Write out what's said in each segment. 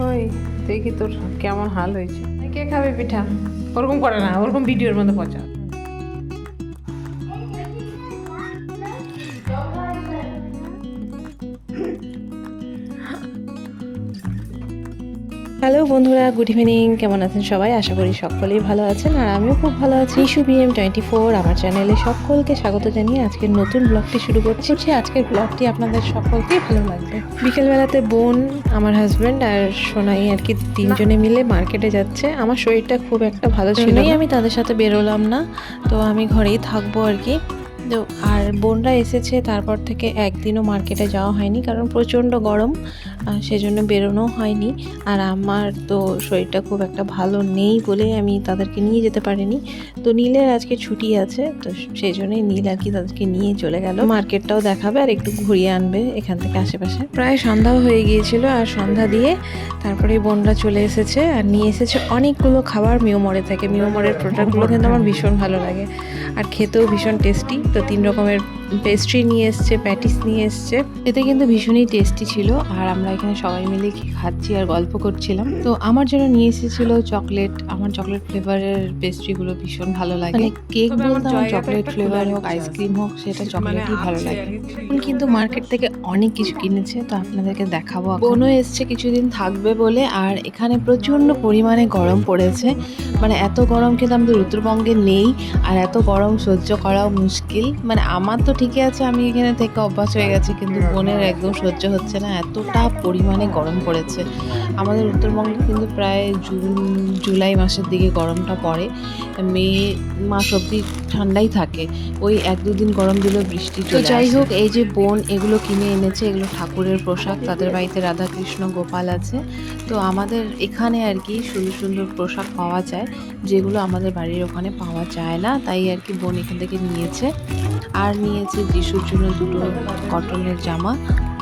ওই, দেখি তোর কেমন হাল হয়েছে। কে খাবে পিঠা? ওরকম করে না, ওরকম ভিডিওর মধ্যে পচা। হ্যালো বন্ধুরা গুড ইভিনিং। কেমন আছেন সবাই? আশা করি সকলেই ভালো আছেন আর আমিও খুব ভালো আছি। ইস্যু বিএম টোয়েন্টি ফোর আমার চ্যানেলে সকলকে স্বাগত জানিয়ে আজকের নতুন ব্লগটি শুরু করছি। সে আজকের ব্লগটি আপনাদের সকলকেই ভালো লাগবে। বিকেলবেলাতে বোন আমার হাজব্যান্ড আর সোনাই আর কি তিনজনে মিলে মার্কেটে যাচ্ছে। আমার শরীরটা খুব একটা ভালো ছিল আমি তাদের সাথে বেরোলাম না। তো আমি ঘরেই থাকব আর কি। তো আর বোনরা এসেছে, তারপর থেকে একদিনও মার্কেটে যাওয়া হয়নি কারণ প্রচণ্ড গরম সেজন্য বেরোনো হয়নি। আর আমার তো শরীরটা খুব একটা ভালো নেই বলে আমি তাদেরকে নিয়ে যেতে পারিনি। তো নীলের আজকে ছুটি আছে, তো সেই জন্যই নীল আর কি তাদেরকে নিয়ে চলে গেল। মার্কেটটাও দেখাবে আর একটু ঘুরিয়ে আনবে এখান থেকে আশেপাশে। প্রায় সন্ধ্যাও হয়ে গিয়েছিল আর সন্ধ্যা দিয়ে তারপরে বোনরা চলে এসেছে আর নিয়ে এসেছে অনেকগুলো খাবার মিওমরে থেকে। মিওমরের প্রোডাক্টগুলো কিন্তু আমার ভীষণ ভালো লাগে। আর খেতেও ভীষণ টেস্টি তো তিন রকমের পেস্ট্রি নিয়ে এসছে প্যাটিস নিয়ে এসছে। এতে কিন্তু ভীষণই টেস্টি ছিল। আর আমরা এখানে সবাই মিলে কি খাচ্ছি আর গল্প করছিলাম। তো আমার জন্য নিয়ে এসেছিল চকলেট আমার চকলেট ফ্লেভারের পেস্ট্রিগুলো ভীষণ ভালো লাগে। মানে কেক বলতে আমার চকলেট ফ্লেভার হোক আইসক্রিম হোক সেটা মানে চকলেটই ভালো লাগে। বোন কিন্তু মার্কেট থেকে অনেক কিছু কিনেছে তো আপনাদেরকে দেখাবো বোনও এসছে কিছুদিন থাকবে বলে। আর এখানে প্রচণ্ড পরিমাণে গরম পড়েছে। মানে এত গরম কিন্তু আমাদের উত্তরবঙ্গে নেই। আর এত গরম সহ্য করাও মুশকিল। মানে আমার তো ঠিকই আছে আমি এখানে থেকে অভ্যাস হয়ে গেছে কিন্তু বোনের একদম সহ্য হচ্ছে না। এতটা পরিমাণে গরম পড়েছে। আমাদের উত্তরবঙ্গে কিন্তু প্রায় জুন জুলাই মাসের দিকে গরমটা পড়ে। মে মাস অবধি ঠান্ডাই থাকে। ওই এক দুদিন গরম দিলেও বৃষ্টি তো যাই হোক এই যে বোন এগুলো কিনে এনেছে এগুলো ঠাকুরের পোশাক তাদের বাড়িতে রাধাকৃষ্ণ গোপাল আছে। তো আমাদের এখানে আর কি সুন্দর সুন্দর পোশাক পাওয়া যায় যেগুলো আমাদের বাড়ির ওখানে পাওয়া যায় না। তাই আর কি বোন এখান থেকে নিয়েছে। আর নিয়েছে যিশুর জন্য দুটো কটনের জামা,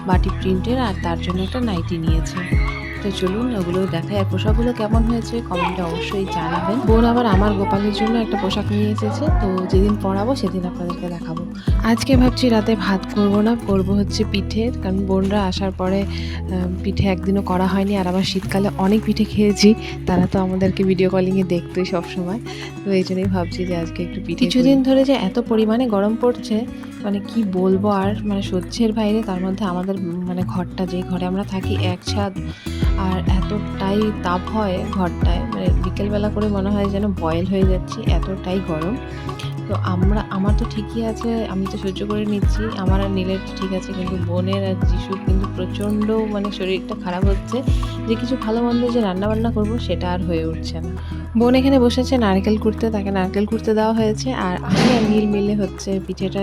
বাটি প্রিন্টের আর তার জন্য একটা নাইটি নিয়েছে। তো চলুন ওগুলো দেখাই আর পোশাকগুলো কেমন হয়েছে কমেন্টে অবশ্যই জানাবেন। বোন আবার আমার গোপালের জন্য একটা পোশাক নিয়ে এসেছে, তো যেদিন পরাবো সেদিন আপনাদেরকে দেখাবো। আজকে ভাবছি রাতে ভাত করব না, করব হচ্ছে পিঠে, কারণ বোনরা আসার পরে পিঠে একদিনও করা হয়নি, আর আবার শীতকালে অনেক পিঠে খেয়েছি, তারা তো আমাদেরকে ভিডিও কলিংয়ে দেখতোই সবসময়, তো এই জন্যই ভাবছি যে আজকে একটু পিঠে কিছুদিন ধরে যে এত পরিমাণে গরম পড়ছে মানে কি বলব আর মানে সহ্যের বাইরে, তার মধ্যে আমাদের মানে ঘরটা যেই ঘরে আমরা থাকি, এক ছাদ আর এতটাই তাপ হয় ঘরটায়। মানে বিকেলবেলা করে মনে হয় যেন বয়েল হয়ে যাচ্ছি, এতটাই গরম। তো আমরা, আমার তো ঠিকই আছে, আমি তো সহ্য করে নিচ্ছি। আমার আর নীলের ঠিক আছে, কিন্তু বোনের আর যিশুর কিন্তু প্রচণ্ড মানে শরীরটা খারাপ হচ্ছে। যে কিছু ভালো মন্দ যে রান্নাবান্না করব, সেটা আর হয়ে উঠছে না। বোন এখানে বসেছে, নারকেল কুড়তে, তাকে নারকেল কুড়তে দেওয়া হয়েছে, আর আমি আর নীল মিলে হচ্ছে পিঠেটা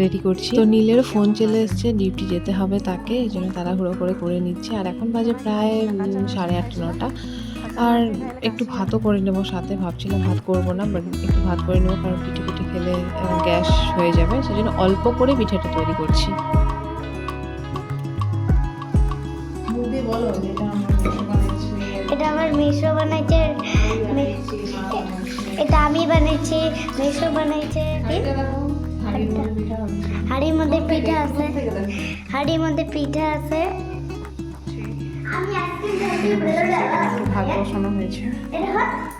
রেডি করছি। তো নীলেরও ফোন চলে এসছে, ডিউটি যেতে হবে তাকে, এই জন্য তাড়াহুড়ো করে করে নিচ্ছে। আর এখন বাজে প্রায় সাড়ে আটটা, নটা। আর একটু ভাতও করে নেব সাথে ভাবছিলাম ভাত করব না বাট একটু ভাত করে নেব কারণ পিঠে পিঠে খেলে গ্যাস হয়ে যাবে সেই জন্য অল্প করে পিঠেটা তৈরি করছি। এটা আমার মিশো বানাইছে এটা আমি বানাইছি মিশো বানাইছে হাড়ির মধ্যে পিঠা আছে। হাড়ির মধ্যে পিঠা আছে। একটু বসানো হয়েছে।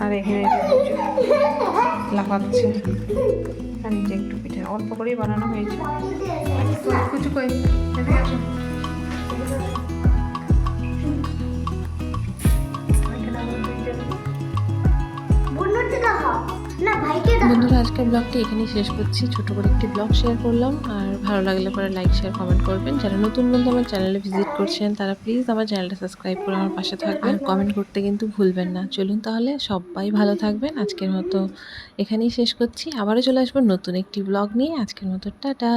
আর এখানে লাফাচ্ছে। আর এই যে একটু পিঠে অল্প করেই বানানো হয়েছে। কিছু কই আসো। না ভাইকে বন্ধুরা আজকের ব্লগটি এখানেই শেষ করছি। ছোট করে একটি ব্লগ শেয়ার করলাম। আর ভালো লাগলে পরে লাইক শেয়ার কমেন্ট করবেন। যারা নতুন বন্ধু আমার চ্যানেলে ভিজিট করছেন তারা প্লিজ আমার চ্যানেলটা সাবস্ক্রাইব করে আমার পাশে থাকবেন। আর কমেন্ট করতে কিন্তু ভুলবেন না। চলুন তাহলে সবাই ভালো থাকবেন। আজকের মতো এখানেই শেষ করছি। আবারও চলে আসব নতুন একটি ব্লগ নিয়ে। আজকের মতো টাটা।